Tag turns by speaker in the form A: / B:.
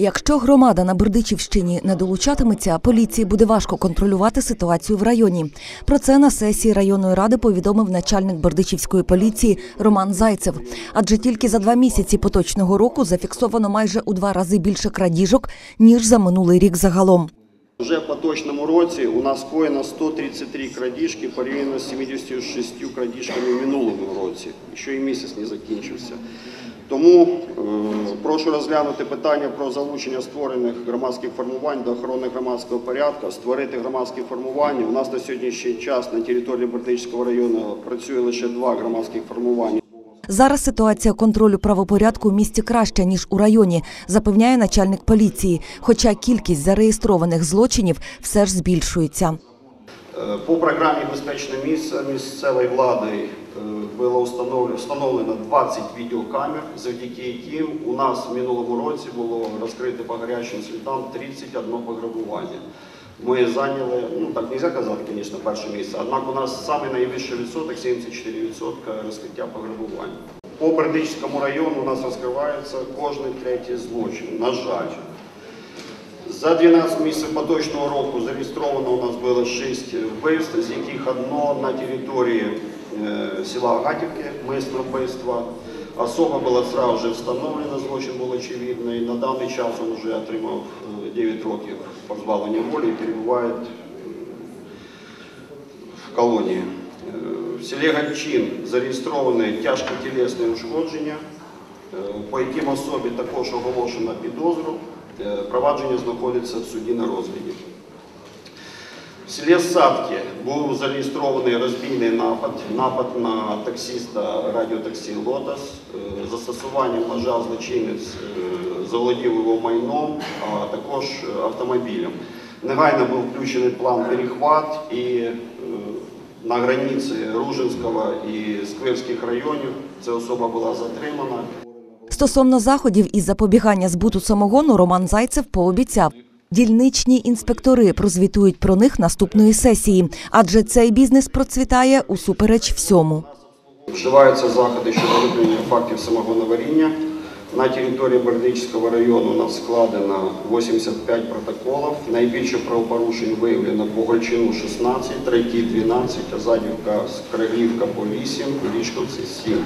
A: Якщо громада на Бердичівщині не долучатиметься, поліції буде важко контролювати ситуацію в районі. Про це на сесії районної ради повідомив начальник Бердичівської поліції Роман Зайцев. Адже тільки за два місяці поточного року зафіксовано майже у два рази більше крадіжок ніж за минулий рік загалом.
B: Вже в поточному році у нас скоєно 133 крадіжки порівняно з 76 крадіжками в минулому році. Ще і місяць не закінчився. Тому е, прошу розглянути питання про залучення створених громадських формувань до охорони громадського порядку, створити громадські формування. У нас на сьогоднішній час на території Бертичського району працює лише два громадських формування.
A: Зараз ситуація контролю правопорядку в місті краща ніж у районі, запевняє начальник поліції. Хоча кількість зареєстрованих злочинів все ж збільшується.
B: Е, По програмі Безпечне місце місцевої влади е, було встановлено, встановлено 20 відеокамер, завдяки яким у нас в минулому році було розкрито по гарячим слідам 31 пограбування. Ми зайняли, ну так не можна казати, звісно, перше місце, однак у нас найвищий відсоток 74% розкриття пограбувань. По Бердичському району у нас розкривається кожний третій злочин. На жаль, за 12 місяців поточного року зареєстровано у нас було 6 вбивств, з яких одно на території е, села Гатівки, мисне вбивство. Особа була сразу же встановлена, злочин був очевидний. На даний час він вже отримав е, 9 років позбавлення волі і перебуває е, в колонії. В селі Гальчин зареєстроване тяжкотілесне ушкодження, по яким особі також оголошено підозру. Е, Провадження знаходиться в суді на розгляді. В селі Садки був зареєстрований розбійний напад, напад на таксиста радіотаксі Лотос. Е, Застосуванням ножа злочинець е, заволодів його майном, а також автомобілем. Негайно був включений план перехват і на границі Ружинського і Сквирських районів ця особа була затримана.
A: Стосовно заходів із запобігання збуту самогону, Роман Зайцев пообіцяв. Дільничні інспектори прозвітують про них наступної сесії, адже цей бізнес процвітає усупереч всьому.
B: Вживаються заходи щодо виявлення фактів самогоноваріння. На території Бердичського району нас складено 85 протоколів. Найбільше правопорушень виявлено по Гольчину 16, Трайті 12, Азадівка, Скреглівка по 8, Річковці 7.